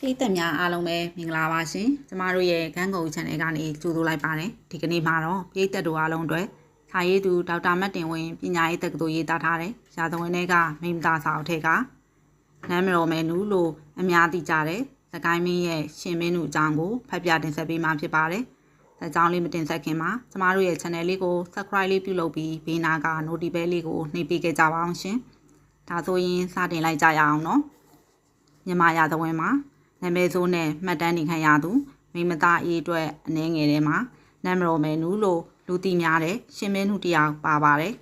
ခေတ်သက်များအားလုံးပဲမင်္ဂလာပါရှင်ကျမတို့ရဲ့ဂန်းကုန် channel ကနေကြိုဆိုလိုက်ပါတယ်ဒီကနေ့မှာတော့ပြည်သက်တို့အားလုံးအတွက်စာရေးသူဒေါက်တာမတ်တင်ဝင်းပညာရေးတက္ကသိုလ်ရေးသားထားတဲ့ရာဇဝင်တွေကမိမသားစာအုပ်ထဲကနမ်းမတော်မယ်နူးလို့အများသိကြတဲ့သကိုင်းမင်းရဲ့ရှင်မင်းနူအကြောင်းကိုဖတ်ပြတင်ဆက်ပေးမှာဖြစ်ပါတယ်အကြောင်းလေးမတင်ဆက်ခင်မှာကျမတို့ရဲ့ channel လေးကို subscribe လေးပြုလုပ်ပြီးဘေးနာက notification လေးကိုနှိပ်ပေးခဲ့ကြပါအောင်ရှင်ဒါဆိုရင်စတင်လိုက်ကြရအောင်နော်မြန်မာရာဇဝင်မှာ နာမည်ဆိုးနဲ့မှတ်တမ်းနေခံရသူမိမသားအေးအတွက်အနှဲငယ်ထဲမှာနမ်မရော်မယ်နူးလို့လူသိများတဲ့ရှင်မင်းနှုတယောက်ပါပါတယ်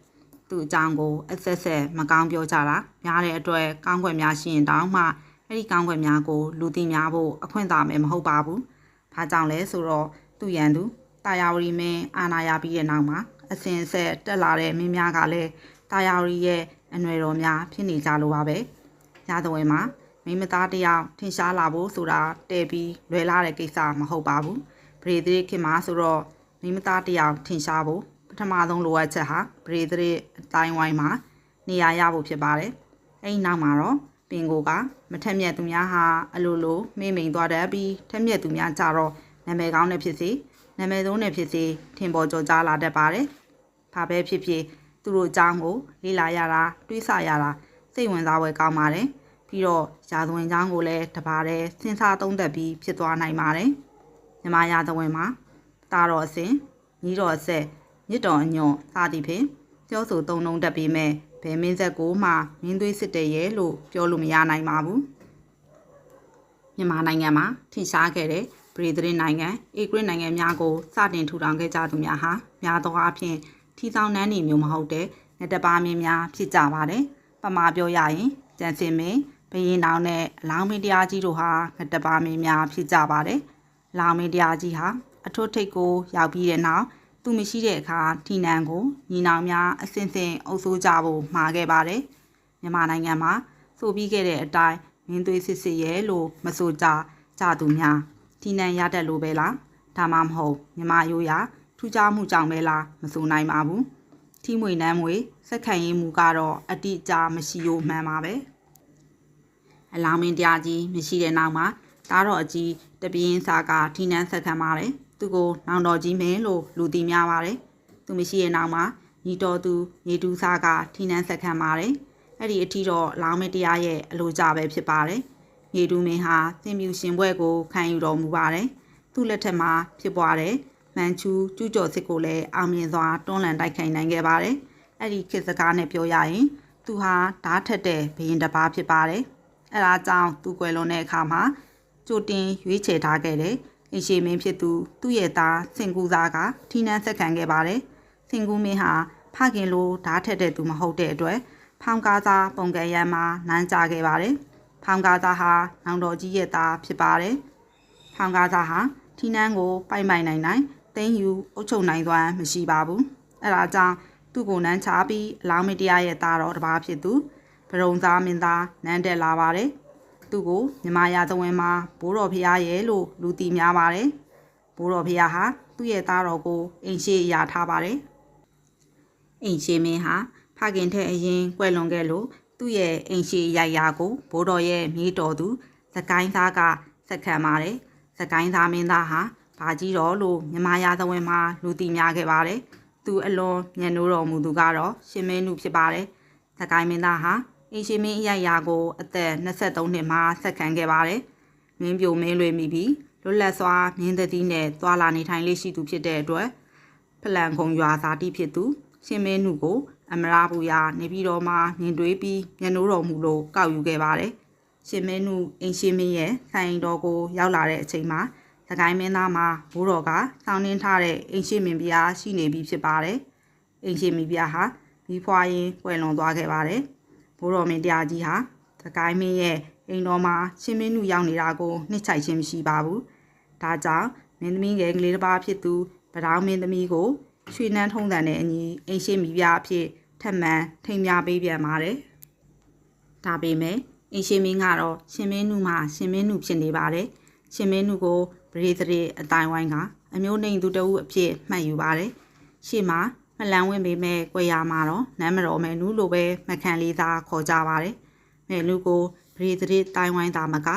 သူ့အကြောင်းကိုအဆက်ဆက်မကောင်းပြောကြတာများတဲ့အတွက်ကောင်းခွင့်များရှိရင်တောင်းမှအဲ့ဒီကောင်းခွင့်များကိုလူသိများဖို့အခွင့်သာမယ်မဟုတ်ပါဘူး။ဘာကြောင့်လဲဆိုတော့သူ့ရန်သူတာယာဝရီမင်းအာနာရပြီးတဲ့နောက်မှာအစဉ်အဆက်တက်လာတဲ့မင်းများကလည်းတာယာဝရီရဲ့အနွယ်တော်များဖြစ်နေကြလို့ပါပဲ။ရာဇဝင်မှာ မိမသားတယောက်ထင်ရှားလာဖို့ဆိုတာတဲ့ပြီးလွယ်လာတဲ့ကိစ္စမဟုတ်ပါဘူးဗရေသရစ်ခင်မှာဆိုတော့မိမသားတယောက်ထင်ရှားဖို့ပထမဆုံးလိုအပ်ချက်ဟာဗရေသရစ်အတိုင်းဝိုင်းမှာနေရာရဖို့ဖြစ်ပါတယ်အဲဒီနောက်မှာတော့ပင်ကိုကမထက်မြက်သူများဟာအလိုလိုမိမ့်မိန်သွားတတ်ပြီးထက်မြက်သူများကြတော့နာမည်ကောင်းနဲ့ဖြစ်စေနာမည်သုံးနဲ့ဖြစ်စေထင်ပေါ်ကျော်ကြားလာတတ်ပါတယ်ဘာပဲဖြစ်ဖြစ်သူတို့အကြောင်းကိုလေ့လာရတာတွေးဆရတာစိတ်ဝင်စားဖွယ်ကောင်းပါတယ် ပြီးတော့ရာဇဝင်ချောင်းကိုလည်းတပါးတည်းစဉ်းစားသုံးသပ်ပြီးဖြစ်သွားနိုင်ပါတယ်။မြမရာဇဝင်မှာတာတော်အစဉ်ညီတော်အဆက်မြစ်တော်အညွန်စသည်ဖြင့်ပြောဆိုသုံးလုံးတက်ပြီးမဲ့ဘယ်မင်းဆက်ကိုမှမင်းသွေးစစ်တဲ့ရဲ့လို့ပြောလို့မရနိုင်ပါဘူး။မြန်မာနိုင်ငံမှာထင်ရှားခဲ့တဲ့ပရိသရင်းနိုင်ငံဧကရစ်နိုင်ငံများကိုစတင်ထူထောင်ခဲ့ကြသူများဟာများသောအားဖြင့်ထီဆောင်နှန်းနေမျိုးမဟုတ်တဲ့နှစ်တပါးမင်းများဖြစ်ကြပါတယ်။ပမာပြောရရင်ကျန်စင်မင်း ဘရင်တောင်နဲ့အလောင်းမင်းတရားကြီးတို့ဟာငတပါမင်းများဖြစ်ကြပါတယ်။လောင်းမင်းတရားကြီးဟာအထွတ်ထိပ်ကိုရောက်ပြီးတဲ့နောက်သူမရှိတဲ့အခါထီနန်ကိုညီနောင်များအစဉ်စဉ်အုပ်စိုးကြဖို့မှာခဲ့ပါတယ်။မြန်မာနိုင်ငံမှာဆိုပြီးခဲ့တဲ့အတိုင်းမင်းသွေးစစ်စစ်ရဲလို့မဆိုကြကြသူများထီနန်ရတတ်လို့ပဲလားဒါမှမဟုတ်မြမရိုးရာထူးခြားမှုကြောင့်ပဲလားမဆိုနိုင်ပါဘူး။ထီမွေနန်းမွေစက်ခံရေးမှုကတော့အတိအကျမရှိလို့မှန်ပါပဲ။ အလောင်းမင်းတရားကြီးမရှိတဲ့နောက်မှာတားတော်အကြီးတပြင်းစာကထိနှန်းဆက်ခံပါတယ်သူကိုနောင်တော်ကြီးမင်းလို့လူသိများပါတယ်သူမရှိတဲ့နောက်မှာညီတော်သူညီတူစာကထိနှန်းဆက်ခံပါတယ်အဲ့ဒီအထီတော့လောင်းမင်းတရားရဲ့အလိုကြပဲဖြစ်ပါတယ်ညီတူမင်းဟာသင်မြူရှင်ဘွဲ့ကိုခံယူတော်မူပါတယ်သူ့လက်ထက်မှာဖြစ်ပွားတဲ့မန်ချူကျူးကျော်စစ်ကိုလည်းအောင်မြင်စွာတွန်းလှန်တိုက်ခိုက်နိုင်ခဲ့ပါတယ်အဲ့ဒီခေတ်စကားနဲ့ပြောရရင် သူဟာဓာတ်ထက်တဲ့ဘရင်တစ်ပါးဖြစ်ပါတယ် အဲဒါကြောင့်သူကွယ်လွန်တဲ့အခါမှာကြိုတင်ရွေးချယ်ထားခဲ့တယ်အင်ရှိမင်းဖြစ်သူသူ့ရဲ့သားစင်ကူစားကထီနန်းဆက်ခံခဲ့ပါတယ်စင်ကူမင်းဟာဖခင်လိုဓာတ်ထက်တဲ့သူမဟုတ်တဲ့အတွက်ဖောင်ကားစားပုံကံရမ်းမှာနန်းကြခဲ့ပါတယ်ဖောင်ကားစားဟာနောင်တော်ကြီးရဲ့သားဖြစ်ပါတယ်ဖောင်ကားစားဟာထီနန်းကိုပိုက်ပိုင်နိုင်နိုင်သိမ်းယူအုပ်ချုပ်နိုင်စွမ်းမရှိပါဘူးအဲဒါကြောင့်သူ့ကိုနန်းချပြီးအလောင်းမတရားရဲ့သားတော်တစ်ပါးဖြစ်သူ ဗရုံသားမင်းသားနန်းတက်လာပါတယ်။သူ့ကိုမြမရာသဝင်မှာဘိုးတော်ဖရားရဲ့လို့လူတီများပါတယ်။ဘိုးတော်ဖရားဟာသူ့ရဲ့သားတော်ကိုအိမ်ရှိရာထားပါတယ်။အိမ်ရှိမင်းဟာဖခင်ထက်အရင်ကွယ်လွန်ခဲ့လို့သူ့ရဲ့အိမ်ရှိရိုက်ရာကိုဘိုးတော်ရဲ့မြေးတော်သူသကိုင်းသားကစက်ခံပါတယ်။သကိုင်းသားမင်းသားဟာဘာကြီးတော်လို့မြမရာသဝင်မှာလူတီများခဲ့ပါတယ်။သူအလွန်ညံ့နိုးတော်မူသူကတော့ရှင်မင်းနုဖြစ်ပါတယ်။သကိုင်းမင်းသားဟာ အင်ရှင်မင်းအရိုက်ရာကိုအသက်23နှစ်မှာဆက်ခံခဲ့ပါတယ်။မင်းပြိုမင်းလွေမိပြီးလွတ်လပ်စွာမြင်းသတိနဲ့သွာလာနေထိုင်လေးရှိသူဖြစ်တဲ့အတွက်ဖလန်ခုံရွာဇာတိဖြစ်သူရှင်မင်းနုကို အမရာဘူယာနေပြည်တော်မှာမြင်တွေ့ပြီးမျက်နှိုးတော်မူလို့ကောက်ယူခဲ့ပါတယ်။ရှင်မင်းနုအင်ရှင်မင်းရဲ့ဆိုင်တော်ကိုရောက်လာတဲ့အချိန်မှာသကိုင်းမင်းသားမှာဘိုးတော်ကစောင်းနှင်းထားတဲ့အင်ရှင်မင်းပြားရှိနေပြီဖြစ်ပါတယ်။အင်ရှင်မင်းပြားဟာမိဖွားရင်ကွယ်လွန်သွားခဲ့ပါတယ်။ ဘိုးတော်မင်းတရားကြီးဟာသကိုင်းမင်းရဲ့အိမ်တော်မှာရှင်မင်းနုရောက်နေတာကိုနှစ်ချိုက်ခြင်းမရှိပါဘူး။ဒါကြောင့်မင်းသမီးငယ်ကလေးတစ်ပါးဖြစ်သူဗဒောင်းမင်းသမီးကိုရွှေနှန်းထုံးတန်တဲ့အညီအိမ်ရှိမိပြအဖြစ်ထက်မှန်ထိန်များပေးပြန်ပါတယ်။ဒါပေမဲ့အိမ်ရှိမင်းကတော့ရှင်မင်းနုမှာရှင်မင်းနုဖြစ်နေပါတယ်။ရှင်မင်းနုကိုပရိသေအတိုင်းဝိုင်းကအမျိုးနှိမ်သူတအုပ်အဖြစ်မှတ်ယူပါတယ်။ရှေ့မှာ မလန်းဝင်ပေမဲ့ကွယ်ရမှာတော့နမ်းမတော်မယ်နူးလိုပဲမခံလေးသာခေါ်ကြပါတယ်။မယ်နူးကိုဗရေသရစ်တိုင်းဝိုင်းသားမက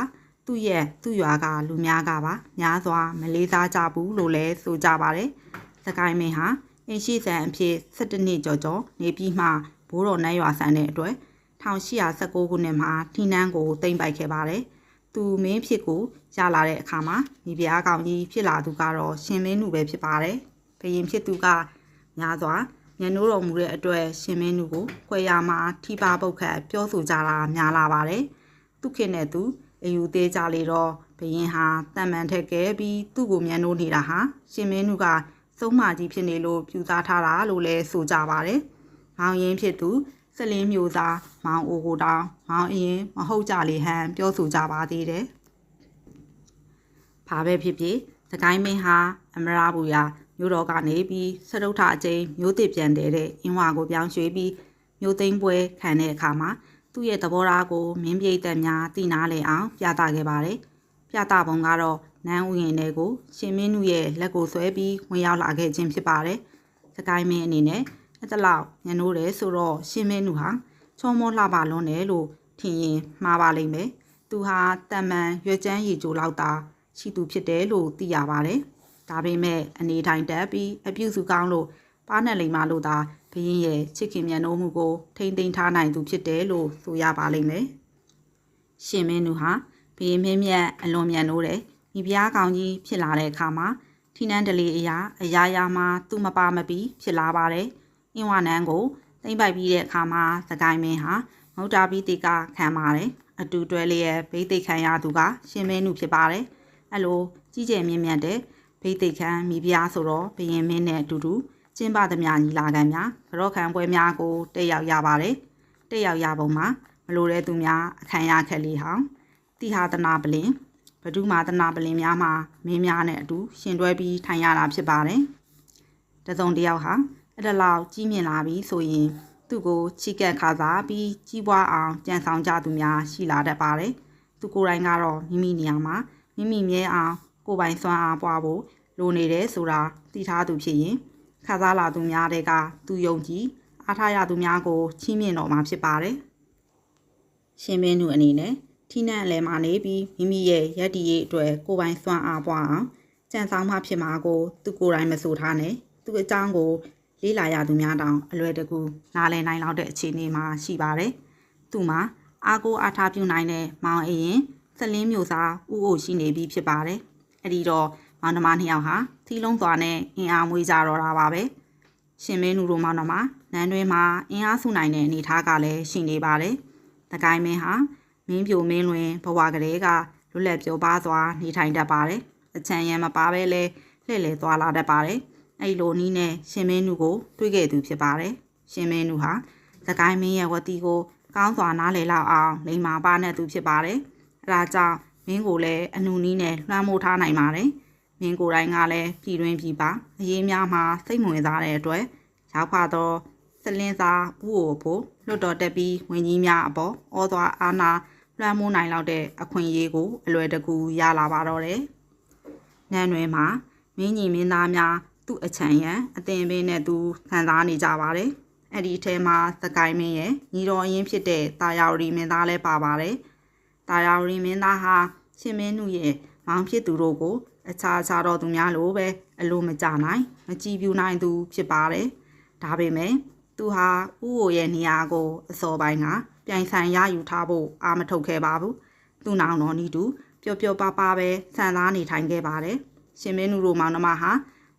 သူ့ရဲ့သူ့ရွာကလူများကပါများစွာမလေးစားကြဘူးလို့လည်းဆိုကြပါတယ်။စကိုင်းမင်းဟာအင်ရှိဆန်အဖြစ်17နှစ်ကျော်ကျော်နေပြီးမှဘိုးတော်နန်းရွာဆန်တဲ့အတွက်1819ခုနှစ်မှာထိနန်းကိုတင်ပိုက်ခဲ့ပါတယ်။သူမင်းဖြစ်ကိုရလာတဲ့အခါမှာမိဖုရားကောင်ကြီးဖြစ်လာသူကတော့ရှင်မင်းနုပဲဖြစ်ပါတယ်။ဘယင်ဖြစ်သူက များစွာညနိုးတော်မူတဲ့အတွက်ရှင်မင်းနုကိုခွဲရမှာထိပါပုတ်ခတ်ပြောဆိုကြတာများလာပါတယ်။သူခင်နဲ့သူအယူသေးကြလေတော့ဘရင်ဟာတန်မှန်ထက်ကဲပြီးသူ့ကိုမြန်နိုးနေတာဟာရှင်မင်းနုကစုံးမကြီးဖြစ်နေလို့ပြူစားထားတာလို့လည်းဆိုကြပါတယ်။မောင်ရင်ဖြစ်သူစလင်းမျိုးသားမောင်အိုကိုတောင်မောင်အရင်မဟုတ်ကြလေဟန်ပြောဆိုကြပါသေးတယ်။ဘာပဲဖြစ်ဖြစ်သကိုင်းမင်းဟာအမရာဘူယာ မြို့တော်ကနေပြီးစရုပ်ထအကျိန်မြို့တစ်ပြန်တဲ့အင်းဝါကိုပြောင်းရွှေ့ပြီးမြို့သိမ်းပွဲခံတဲ့အခါမှာသူ့ရဲ့သဘောထားကိုမင်းပြိတ်သက်များသိနာလေအောင်ပြသခဲ့ပါတယ်။ပြသပုံကတော့နန်းဥယျာဉ်တွေကိုရှင်မင်းနုရဲ့လက်ကိုဆွဲပြီးဝင်ရောက်လာခဲ့ခြင်းဖြစ်ပါတယ်။စကိုင်းမင်းအနေနဲ့အဲ့ဒါလောက်ညနိုးတယ်ဆိုတော့ရှင်မင်းနုဟာချောမောလှပါလွန်းတယ်လို့ထင်ရင်မှားပါလိမ့်မယ်။သူဟာတမန်ရွက်ကျန်းရည်ကြိုလောက်တာရှိသူဖြစ်တယ်လို့သိရပါတယ်။ ဒါပေမဲ့အနေထိုင်တက်ပြီးအပြုစုကောင်းလို့ပါနဲ့လိမ်မာလို့သာဘရင်ရဲ့ချစ်ခင်မြတ်နိုးမှုကိုထိမ့်သိမ်းထားနိုင်သူဖြစ်တယ်လို့ဆိုရပါလိမ့်မယ်။ရှင်မင်းနုဟာဘရင်မင်းမြတ်အလွန်မြတ်နိုးတယ်မိဖုရားကောင်ကြီးဖြစ်လာတဲ့အခါမှာထိနန်းတလီအရာအရာရာမှာသူ့မပါမပြီးဖြစ်လာပါတယ်။အင်းဝနန်းကိုသိမ့်ပိုက်ပြီးတဲ့အခါမှာသကိုင်းမင်းဟာမုတ်တာပြီးတိကခံပါတယ်။အတူတွဲလေးရဲ့ဘိသိက်ခံရသူကရှင်မင်းနုဖြစ်ပါတယ်။အဲ့လိုကြီးကျယ်မြင့်မြတ်တဲ့ ဘိသိက်ခံမိဖုရားဆိုတော့ဘရင်မင်းနဲ့အတူတူကျင်းပသမျှညီလာခံများကြောခံပွဲများကိုတက်ရောက်ရပါတယ်။တက်ရောက်ရပုံမှာမလိုတဲ့သူများအခမ်းရခက်လေးဟောင်းတိဟာသနာပလင်ဘဒုမာသနာပလင်များမှာမင်းများနဲ့အတူရှင်တွဲပြီးထိုင်ရတာဖြစ်ပါတယ်။တစုံတစ်ယောက်ဟာအဲ့ဒါလောက်ကြီးမြင့်လာပြီဆိုရင်သူ့ကိုချီကက်ခါစားပြီးကြီးပွားအောင်ကြံဆောင်ကြသူများရှိလာတတ်ပါတယ်။သူကိုယ်တိုင်ကတော့မိမိနေရာမှာမိမိမြဲအောင်ကိုယ်ပိုင်စွမ်းအားပွားဖို့ လိုနေတယ်ဆိုတာသိထားသူဖြစ်ရင်ခါစားလာသူများတဲ့ကသူယုံကြည်အားထားရသူများကိုချီးမြှင့်တော်မှာဖြစ်ပါတယ်။ရှင်မင်းတို့အနေနဲ့ထိနန်းအလဲမှာနေပြီးမိမိရဲ့ရက်တီရဲ့အတွက်ကိုယ်ပိုင်စွမ်းအားပွားအောင်ကြံဆောင်မှဖြစ်မှာကိုသူကိုယ်တိုင်မဆိုထားနဲ့သူအကြောင်းကိုလေးလာရသူများတောင်အလွယ်တကူနားလည်နိုင်လောက်တဲ့အခြေအနေမှာရှိပါတယ်။သူမှာအားကိုအားထားပြုနိုင်တဲ့မောင်အရင်စလင်းမျိုးစားဥအိုရှိနေပြီဖြစ်ပါတယ်။အဲ့ဒီတော့ မောင်နှမနှစ်ယောက်ဟာထီလုံးသွားနဲ့အင်အားမွေးကြတော့တာပါပဲ။ရှင်မင်းနူတို့မောင်နှမနန်းတွင်မှာအင်အားစုနိုင်တဲ့အနေအထားကလည်းရှိနေပါတယ်။တကိုင်းမင်းဟာမင်းပြိုမင်းလွင်ဘဝကလေးကလွတ်လပ်ပြောပါစွာနေထိုင်တတ်ပါတယ်။အချမ်းရံမပါပဲလဲလှည့်လည်သွားလာတတ်ပါတယ်။အဲ့လိုနီးနဲ့ရှင်မင်းနုကိုတွေ့ခဲ့သူဖြစ်ပါတယ်။ရှင်မင်းနုဟာသကိုင်းမင်းရဲ့ဝတီကိုကောင်းစွာနားလည်လောက်အောင်လိမ္မာပါနဲ့သူဖြစ်ပါတယ်။အဲဒါကြောင့်မင်းကိုလည်းအနုနီးနဲ့လွှမ်းမိုးထားနိုင်ပါတယ်။ မင်းကိုယ်တိုင်ကလည်းပြည်တွင်းပြည်ပါအရေးများမှာစိတ်ဝင်စားတဲ့အတွက်ရောက်ဖတော့စလင်းစာဥကိုဖို့လွတ်တော်တက်ပြီးဝင်ကြီးများအပေါ်ဩသွာအာနာလွှမ်းမိုးနိုင်လောက်တဲ့အခွင့်အရေးကိုအလွယ်တကူရလာပါတော့တယ်။နန်းတွင်မှာမင်းညီမင်းသားများသူ့အချံရန်အတင်ပင်းနဲ့သူခံစားနေကြပါတယ်။အဲ့ဒီအထဲမှာသကိုင်းမင်းရဲ့ညီတော်အရင်ဖြစ်တဲ့တာယာရီမင်းသားလည်းပါပါတယ်။တာယာရီမင်းသားဟာရှင်မင်းနုရဲ့မောင်ဖြစ်သူတို့ကို အခြားခြားတော့သူများလိုပဲအလိုမကြနိုင် မကြည်ပြူနိုင်သူဖြစ်ပါတယ်။ဒါပေမဲ့သူဟာဥအိုရဲ့နေရာကိုအစောပိုင်းကပြိုင်ဆိုင်ရယူထားဖို့အာမထုတ်ခဲ့ပါဘူး။သူ့နောင်တော်နီတူပျော်ပျော်ပါပါပဲဆန်သားနေထိုင်ခဲ့ပါတယ်။ရှင်မင်းနုတို့မောင်နှမဟာ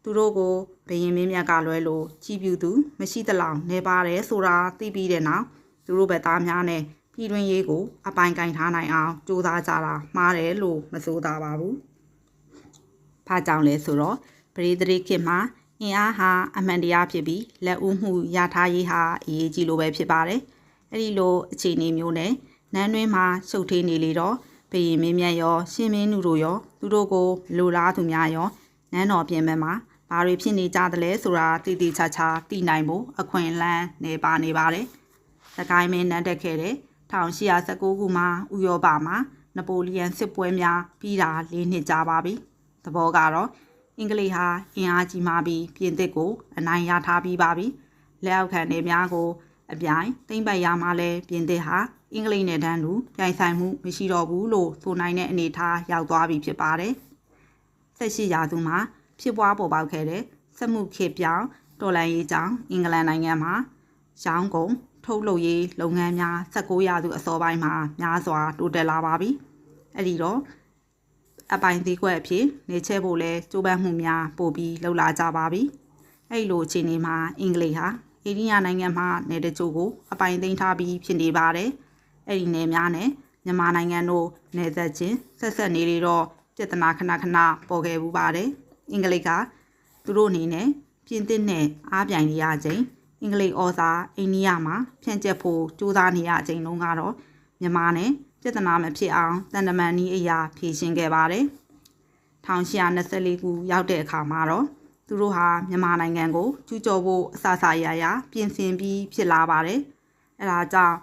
သူတို့ကိုဘယင်မင်းမြတ်ကလွဲလို့ကြီးပြူသူမရှိသလောက်နေပါတယ်ဆိုတာသိပြီးတဲ့နောက်သူတို့ဘက်သားများနဲ့ပြည်တွင်းရေးကိုအပိုင်ကင်ထားနိုင်အောင်ကြိုးစားကြတာမှားတယ်လို့မဆိုသာပါဘူး။ ဘာကြောင့်လဲဆိုတော့ပရိသေခေတ်မှာအင်အားဟာအမှန်တရားဖြစ်ပြီးလက်ဦးမှုရထားရေးဟာအရေးကြီးလို့ပဲဖြစ်ပါတယ်။အဲဒီလိုအခြေအနေမျိုးနဲ့နန်းတွင်းမှာရှုပ်ထွေးနေလေတော့ဘယင်မင်းမြတ်ရော ရှင်မင်းနုတို့ရောသူတို့ကိုလိုလားသူများရောနန်းတော်ပြင်ဘက်မှာဘာတွေဖြစ်နေကြသလဲဆိုတာတိတိကျကျသိနိုင်ဖို့အခွင့်အလမ်းနေပါနေပါတယ်။သကိုင်းမင်းနန်းတက်ခဲ့တဲ့1819ခုမှာဥရောပမှာနပိုလီယန်စစ်ပွဲများပြီးတာ၄နှစ်ကြာပါပြီ။ သဘောကတော့အင်္ဂလိပ်ဟာအင်အားကြီးမှပြီးပြင်သစ်ကိုအနိုင်ရထားပြီးပါပြီ။လက်အောက်ခံတွေများကိုအပြိုင်သိမ့်ပိုက်ရမှလဲပြင်သစ်ဟာအင်္ဂလိပ်နဲ့တန်းတူပြိုင်ဆိုင်မှုမရှိတော့ဘူးလို့ဆိုနိုင်တဲ့အနေအထားရောက်သွားပြီဖြစ်ပါတယ်။ဆက်ရှိရာသူမှာဖြစ်ပွားပေါ်ပေါက်ခဲ့တဲ့စက်မှုခေတ်ပြောင်းတော်လန်ရေးကြောင့်အင်္ဂလန်နိုင်ငံမှာရောင်းကုန်ထုတ်လုပ်ရေးလုပ်ငန်းများ16ရာစုအစောပိုင်းမှာများစွာတိုးတက်လာပါပြီ။အဲ့ဒီတော့ အပိုင်သေးခွက်အဖြစ်နေချက်ဖို့လဲကြိုးပမ်းမှုများပို့ပြီးလှုပ်လာကြပါပြီ။အဲ့လိုအခြေအနေမှာအင်္ဂလိပ်ဟာအိန္ဒိယနိုင်ငံမှာနယ်တချို့ကိုအပိုင်သိမ်းထားပြီးဖြစ်နေပါတယ်။အဲ့ဒီနယ်များနဲ့မြန်မာနိုင်ငံတို့နယ်သက်ချင်းဆက်ဆက်နေလေတော့ပြဿနာခဏခဏပေါ်ခဲ့မှုပါတယ်။အင်္ဂလိပ်ကသူတို့အနေနဲ့ပြင်သစ်နဲ့အားပြိုင်နေရခြင်းအင်္ဂလိပ်ဩဇာအိန္ဒိယမှာဖြန့်ကျက်ဖို့ကြိုးစားနေရခြင်းလုံးကတော့မြန်မာနဲ့ ပြဿနာမဖြစ်အောင်တန်တမန်နည်းအရာဖြေရှင်းခဲ့ပါတယ်။1824ခုရောက်တဲ့အခါမှာတော့သူတို့ဟာမြန်မာနိုင်ငံကိုကျူးကျော်ဖို့အစအစရရပြင်ဆင်ပြီးဖြစ်လာပါတယ်။အဲဒါကြောင့်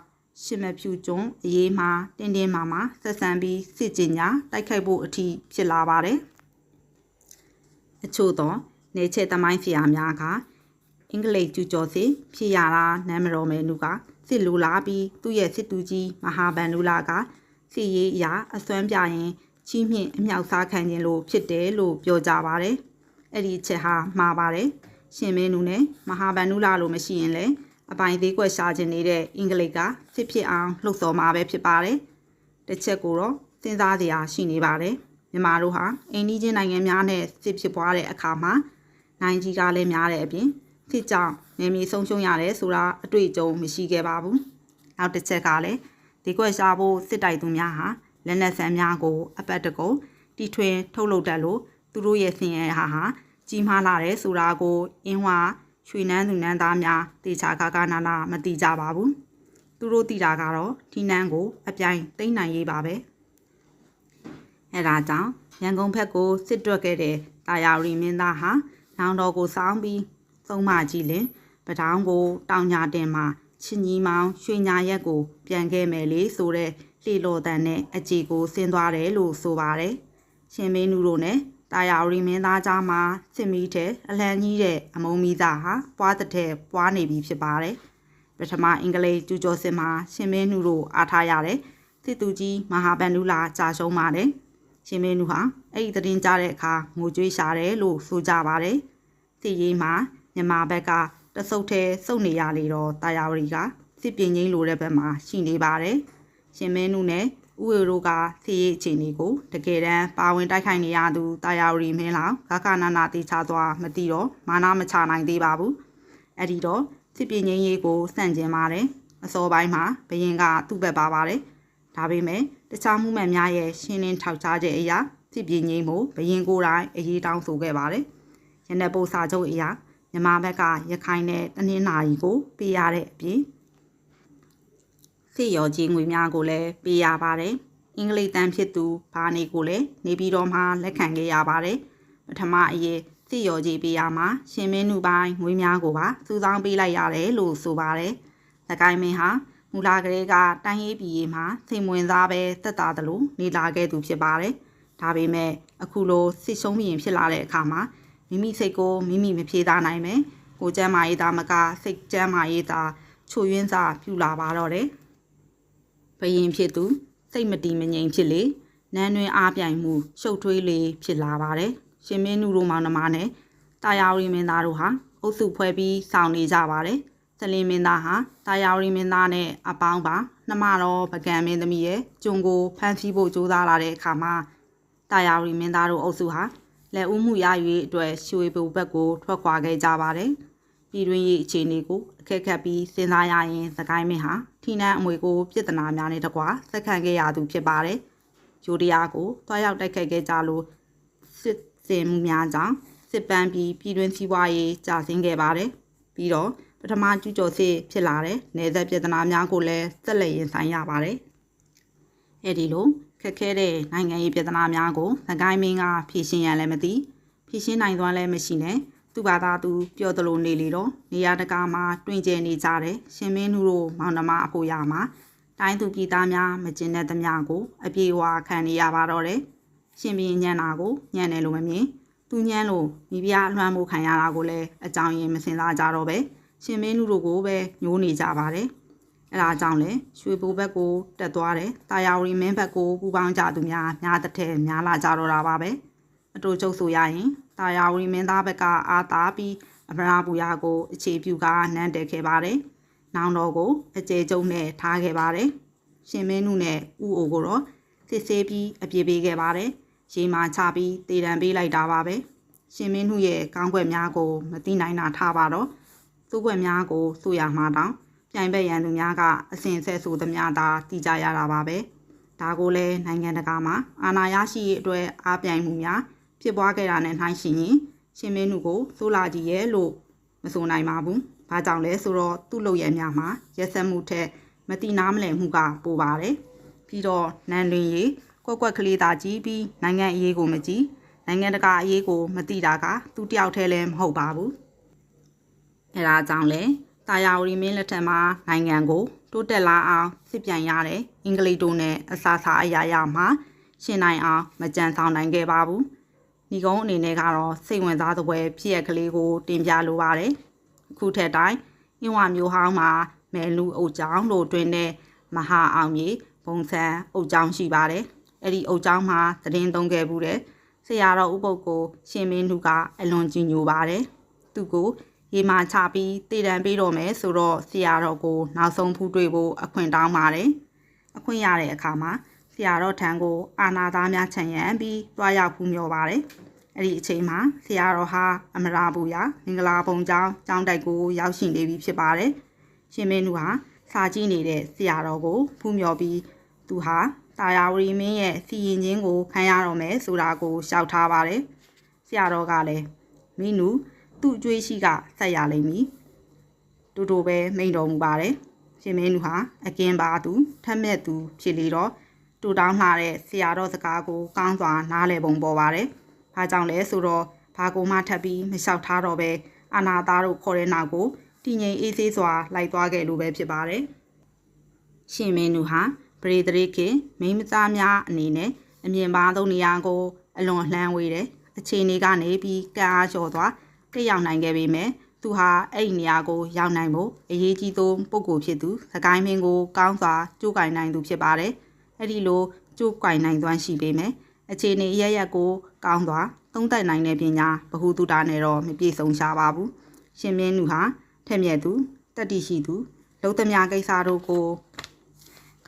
ရှစ်မဖြူကျွန်းအရေးမှာတင်းတင်းမာမာဆက်ဆံပြီးစစ်ကြင်ညာတိုက်ခိုက်ဖို့အထိဖြစ်လာပါတယ်။အချို့သောနေချက်သမိုင်းဆရာများကအင်္ဂလိပ်ကျူကျော်စစ်ဖြစ်ရတာနမ်းမတော်မဲနုက စစ်လူလာပြီးသူ့ရဲ့စစ်တူကြီးမဟာဗန္ဓုလာကစစ်ရေးအရာအစွမ်းပြရင်ချီးမြှင့်အမြောက်စားခံခြင်းလို့ဖြစ်တယ်လို့ပြောကြပါတယ်။အဲ့ဒီချက်ဟာမှားပါတယ်။ရှင်မင်းနုနဲ့မဟာဗန္ဓုလာလို့မရှိရင်လည်းအပိုင်သေးကွက်ရှာခြင်းနေတဲ့အင်္ဂလိပ်ကစစ်ဖြစ်အောင်လှုပ်ဆော်မှာပဲဖြစ်ပါတယ်။တစ်ချက်ကိုတော့စဉ်းစားစရာရှိနေပါတယ်။မြန်မာတို့ဟာအိန္ဒိချင်းနိုင်ငံများနဲ့စစ်ဖြစ်ပွားတဲ့အခါမှာနိုင်ကြီးကလည်းများတဲ့အပြင် စစ်ကြောင့်နေမီဆုံးရှုံးရတယ်ဆိုတာအတွေ့အကြုံမရှိခဲ့ပါဘူး။နောက်တစ်ချက်ကလည်းဒီကွက်ရှာဖို့စစ်တိုက်သူများဟာလက်နက်ဆန်များကို အပတ်တကုံတီထွင်ထုတ်လုပ်တတ်လို့သူတို့ရဲ့ဆင်ရဲဟာဟာကြီးမားလာတယ်ဆိုတာကိုအင်းဝါရွှေနန်းသူနန်းသားများတေချာကာကနာနာမတိကြပါဘူး။သူတို့တိတာကတော့ဒီနန်းကိုအပြိုင်သိမ့်နိုင်ရေးပါပဲ။အဲဒါကြောင့်ရန်ကုန်ဘက်ကိုစစ်တွက်ခဲ့တဲ့တာယာရီမင်းသားဟာနောင်တော်ကိုစောင်းပြီး သုံးမကြီးလင်ပထောင်ကို တောင်ညာတင်မှာချင်းကြီးမောင်ရွှေညာရက်ကို ပြန်ခဲ့မယ်လေဆိုတဲ့လှေလော်တန်နဲ့အကြည်ကိုဆင်းသွားတယ်လို့ဆိုပါတယ်။ရှင်မင်းနူတို့နဲ့တာယာရီမင်းသားကြားမှာစစ်မီးတဲ့အလံကြီးတဲ့အမုံမီသားဟာပွားတဲ့ပွားနေပြီဖြစ်ပါတယ်။ပထမအင်္ဂလိပ်ကျူကျော်စစ်မှာရှင်မင်းနူတို့အားထားရတယ်။စစ်သူကြီးမဟာဗန္ဓုလာကြာရှုံးပါတယ်။ရှင်မင်းနူဟာအဲ့ဒီသတင်းကြားတဲ့အခါငိုကြွေးရှာတယ်လို့ဆိုကြပါတယ်။စစ်ရေးမှာ မြန်မာဘက်ကတဆုပ်သေးစုပ်နေရလေတော့တာယာဝရီကစစ်ပြင်းငိမ့်လိုတဲ့ဘက်မှာရှိနေပါတယ်။ရှင်မင်းနုနဲ့ဥဝေတို့ကစီရေးအခြေအနေကိုတကယ်တမ်းပါဝင်တိုက်ခိုက်နေရသူတာယာဝရီမင်းလောင်ဂကနာနာတေချာသွားမသိတော့မာနာမချနိုင်သေးပါဘူး။အဲ့ဒီတော့စစ်ပြင်းငိမ့်ရေးကိုစန့်ကျင်ပါတယ်။အစောပိုင်းမှာဘရင်ကသူ့ဘက်ပါပါတယ်။ဒါပေမဲ့တခြားမှုမှန်များရဲ့ရှင်းလင်းထောက်ထားချက်အရာစစ်ပြင်းငိမ့်မှုဘရင်ကိုယ်တိုင်အရေးတောင်းဆိုခဲ့ပါတယ်။ရန်တဲ့ပို့စာချုပ်အရာ မြန်မာဘက်ကရခိုင်နဲ့တနင်္လာရီကိုပေးရတဲ့အပြင်စစ်ရော်ကြီးငွေများကိုလည်းပေးရပါတယ်။အင်္ဂလိပ်တန်ဖြစ်သူဘာနေကိုလည်းနေပြည်တော်မှာလက်ခံခဲ့ရပါတယ်။ပထမအရေးစစ်ရော်ကြီးပေးရမှာရှင်မင်းနုပိုင်းငွေများကိုပါစူးစောင်းပေးလိုက်ရတယ်လို့ဆိုပါတယ်။သကိုင်းမင်းဟာမူလာကလေးကတိုင်းရေးပြည်ရေးမှာစိတ်ဝင်စားပဲတက်တာတယ်လို့နေလာခဲ့သူဖြစ်ပါတယ်။ဒါပေမဲ့အခုလိုစစ်ရှုံးမြင်ဖြစ်လာတဲ့အခါမှာ မိမိစိတ်ကိုမိမိမဖြေသားနိုင်မယ်ကိုကျမ်းမာရေးသားမကစိတ်ကျမ်းမာရေးသားချို့ယွင်းစာပြူလာပါတော့တယ်ဘယင်ဖြစ်သူစိတ်မတည်မငြိမ်ဖြစ်လေနန်းတွင်အားပြိုင်မှုရှုပ်ထွေးလေဖြစ်လာပါတယ်ရှင်မင်းနုတို့မောင်နှမနဲ့တာယာရီမင်းသားတို့ဟာအုပ်စုဖွဲ့ပြီးစောင့်နေကြပါတယ်စလင်မင်းသားဟာတာယာရီမင်းသားနဲ့အပေါင်းပါနှမတော်ပကံမင်းသမီးရဲ့ကျုံကိုဖမ်းဆီးဖို့ကြိုးစားလာတဲ့အခါမှာတာယာရီမင်းသားတို့အုပ်စုဟာ လက်ဦးမှုရ၍အတွက်ရွှေဘူဘက်ကိုထွက်ခွာခဲ့ကြပါတယ်။ပြည်တွင်းရေးအခြေအနေကိုအခက်ခက်ပြီးစဉ်းစားရရင်သကိုင်းမင်းဟာထိနန်းအမွေကိုပြစ်ဒနာများနဲ့တကွာစက်ခံခဲ့ရသူဖြစ်ပါတယ်။ဂျိုဒီယာကိုတွားရောက်တိုက်ခိုက်ခဲ့ကြလို့စစ်စင်မှုများကြောင့်စစ်ပန်းပြီးပြည်တွင်းစီးပွားရေးကျဆင်းခဲ့ပါတယ်။ပြီးတော့ပထမကျူးကျော်စစ်ဖြစ်လာတဲ့နေသက်ပြဿနာများကိုလည်းဆက်လက်ရင်ဆိုင်ရပါတယ်။အဲဒီလို ခက်ခဲတဲ့နိုင်ငံရေးပြဿနာများကိုသကိုင်းမင်းကဖြေရှင်းရန်လည်းမသိဖြေရှင်းနိုင်သွားလည်းမရှိနဲ့သူ့ဘာသာသူပြောသလိုနေလေတော့နေရာတကာမှာတွင်ကျယ်နေကြတယ်ရှင်မင်းတို့တို့မောင်နှမအဖို့ရမှာတိုင်းသူပြည်သားများမကျင်တဲ့သမျှကို အပြေအဝခံနေရပါတော့တယ်ရှင်ပြင်းညံ့တာကိုညံ့တယ်လို့မမြင်သူညံ့လို့မိဖုရားအလွှမ်းမိုးခံရတာကိုလည်းအကြောင်းရင်းမစင်စားကြတော့ပဲရှင်မင်းတို့ကိုပဲညိုးနေကြပါတယ် အဲဒါကြောင့်လေရွှေဘိုဘက်ကိုတက်သွားတယ်တာယာဝရီမင်းဘက်ကိုပူပေါင်းကြသူများများတစ်ထက်များလာကြတော့တာပါပဲအတူချုပ်ဆိုရရင်တာယာဝရီမင်းသားဘက်ကအာသာပြီးအမရာပူရကိုအခြေပြုကနန်းတက်ခဲ့ပါတယ်နောင်တော်ကိုအကျေကျုံနဲ့ထားခဲ့ပါတယ်ရှင်မင်းနုနဲ့ဥအိုကိုတော့စစ်ဆေးပြီးအပြေပေးခဲ့ပါတယ်ရေမာချပြီးတေတံပေးလိုက်တာပါပဲရှင်မင်းနုရဲ့ကောင်းကွက်များကို မသိနိုင်တာထားပါတော့သူ့ကွက်များကိုဆိုရမှာတောင်း ပြိုင်ဘက်ရန်သူများကအစဉ်ဆက်ဆိုသမျှသာတည်ကြရတာပါပဲဒါကိုလည်းနိုင်ငံတကာမှာအာဏာရရှိရေးအတွက်အားပြိုင်မှုများဖြစ်ပွားခဲ့တာနဲ့နှိုင်းယှဉ်ရင်ရှင်မင်းတို့ကိုစိုးလာကြည့်ရဲ့လို့မဆိုနိုင်ပါဘူး။ဘာကြောင့်လဲဆိုတော့သူ့လုပ်ရများမှာရက်ဆက်မှုထက်မတိနာမလည်မှုကပိုပါတယ်။ပြီးတော့နန်တွင်ရေးကွက်ကွက်ကလေးသာကြည့်ပြီးနိုင်ငံအရေးကိုမကြည့်နိုင်ငံတကာအရေးကိုမတိတာကသူတယောက်တည်းလည်းမဟုတ်ပါဘူး။အဲဒါကြောင့်လဲ တာယာဝရီမင်းလက်ထက်မှာနိုင်ငံကိုတိုးတက်လာအောင်စစ်ပြန်ရတဲ့အင်္ဂလိပ်တို့နဲ့အစာစာအရာရာမှာရှင်နိုင်အောင်မကြံဆောင်နိုင်ခဲ့ပါဘူး။ဒီကုန်းအနေနဲ့ကတော့စိတ်ဝင်စားတဲ့ပွဲဖြစ်ရကလေးကိုတင်ပြလိုပါတယ်။အခုထက်တိုင်းအင်းဝမျိုးဟောင်းမှာမဲလူအုပ်ချောင်းတို့တွင်တဲ့မဟာအောင်ကြီးဘုံဆန်းအုပ်ချောင်းရှိပါတယ်။အဲ့ဒီအုပ်ချောင်းမှာသတင်းသုံးခဲ့ဘူးတဲ့ဆရာတော်ဥပုပ်ကို ရှင်မင်းလူကအလွန်ကြီးညိုပါတယ်။သူကို ရေမာချပြီးတည်တံပေးတော့မယ်ဆိုတော့ဆရာတော်ကို နောက်ဆုံးဖူးတွေ့ဖို့အခွင့်တောင်းပါတယ်။အခွင့်ရတဲ့အခါမှာဆရာတော်ထံကို အာနာသားများခြံရံပြီးတွားရောက်ဖူးမြော်ပါတယ်။အဲ့ဒီအချိန်မှာဆရာတော်ဟာအမရာဘူရမင်္ဂလာပုံကျောင်းကျောင်းတိုက်ကိုရောက်ရှိနေပြီဖြစ်ပါတယ်။ရှင်မင်းတို့ဟာစာကြည့်နေတဲ့ဆရာတော်ကိုဖူးမြော်ပြီးသူဟာတာယာဝရီမင်းရဲ့စီရင်ချင်းကိုခံရတော့မယ်ဆိုတာကိုရှောက်ထားပါတယ်။ဆရာတော်ကလည်းမင်းနူ သူ့အကျွေးရှိကဆက်ရလိမ့်မည်တူတူပဲမိန်တော်မူပါတယ်ရှင်မင်းနူဟာအကင်းပါသူထက်မဲ့သူဖြစ်လေတော့တူတောင်းလာတဲ့ဆရာတော်စကားကိုကောင်းစွာနားလည်ပုံပေါ်ပါတယ်။ဘာကြောင့်လဲဆိုတော့ဘာကိုမှထပ်ပြီးမလျှောက်ထားတော့ပဲအာနာသားတို့ခေါ်တဲ့နောက်ကိုတည်ငြိမ်အေးဆေးစွာလိုက်သွားခဲ့လို့ပဲဖြစ်ပါတယ်။ရှင်မင်းနူဟာပရိသရိခေမိန်းမသားများအနေနဲ့အမြင်ပါသောနေရာကိုအလွန်လှမ်းဝေးတယ်။အခြေအနေကနေပြီးကံအားလျော်သွား တက်ရောက်နိုင်ခဲ့ပေမဲ့သူဟာအဲ့ဒီနေရာကိုရောက်နိုင်ဖို့အရေးကြီးဆုံးပုဂ္ဂိုလ်ဖြစ်သူစကိုင်းမင်းကိုကောင်းစွာကြိုးကင်နိုင်သူဖြစ်ပါတယ်။အဲ့ဒီလိုကြိုးကင်နိုင်သွမ်းရှိပေမဲ့အခြေအနေရရက်ကိုကောင်းစွာသုံးသပ်နိုင်တဲ့ပညာဗဟုသုတနဲ့တော့မပြည့်စုံရှားပါဘူး။ရှင်မင်းနူဟာထက်မြက်သူတတ္တိရှိသူလုံးသမျှကိစ္စတို့ကို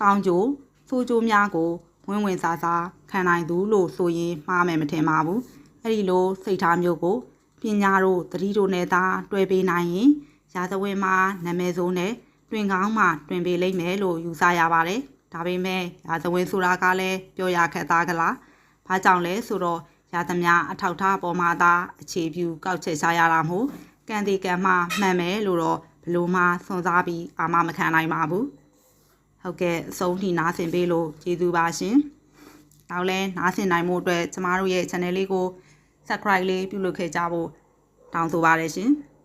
ကောင်းကျိုးဆိုးကျိုးများကိုဝင်ဝင်စားစားခံနိုင်သူလို့ဆိုရင်မှားမယ်မထင်ပါဘူး။အဲ့ဒီလိုစိတ်ထားမျိုးကို ပညာတို့တတိတို့နဲ့သာတွဲပေးနိုင်ရင်ရာဇဝင်မှာနာမည်ဆိုးနဲ့တွင်ကောင်းမှတွင်ပေးလိမ့်မယ်လို့ယူဆရပါတယ်။ဒါပေမဲ့ရာဇဝင်ဆိုတာကလည်းပြောရခက်သားကလား။ဘာကြောင့်လဲဆိုတော့ရာသမျှအထောက်ထားပေါ်မှာသာအခြေပြုကောက်ချက်ချရတာမို့ကံဒီကံမှမှန်မယ်လို့တော့ဘလို့မှစွန့်စားပြီးအာမမခံနိုင်ပါဘူး။ဟုတ်ကဲ့အဆုံးထိနားဆင်ပေးလို့ကျေးဇူးပါရှင်။နောက်လဲနားဆင်နိုင်မှုအတွက်ကျမတို့ရဲ့ channel လေးကို subscribe လေးပြုလုပ်ခဲ့ကြဖို့တောင်းဆိုပါရရှင်။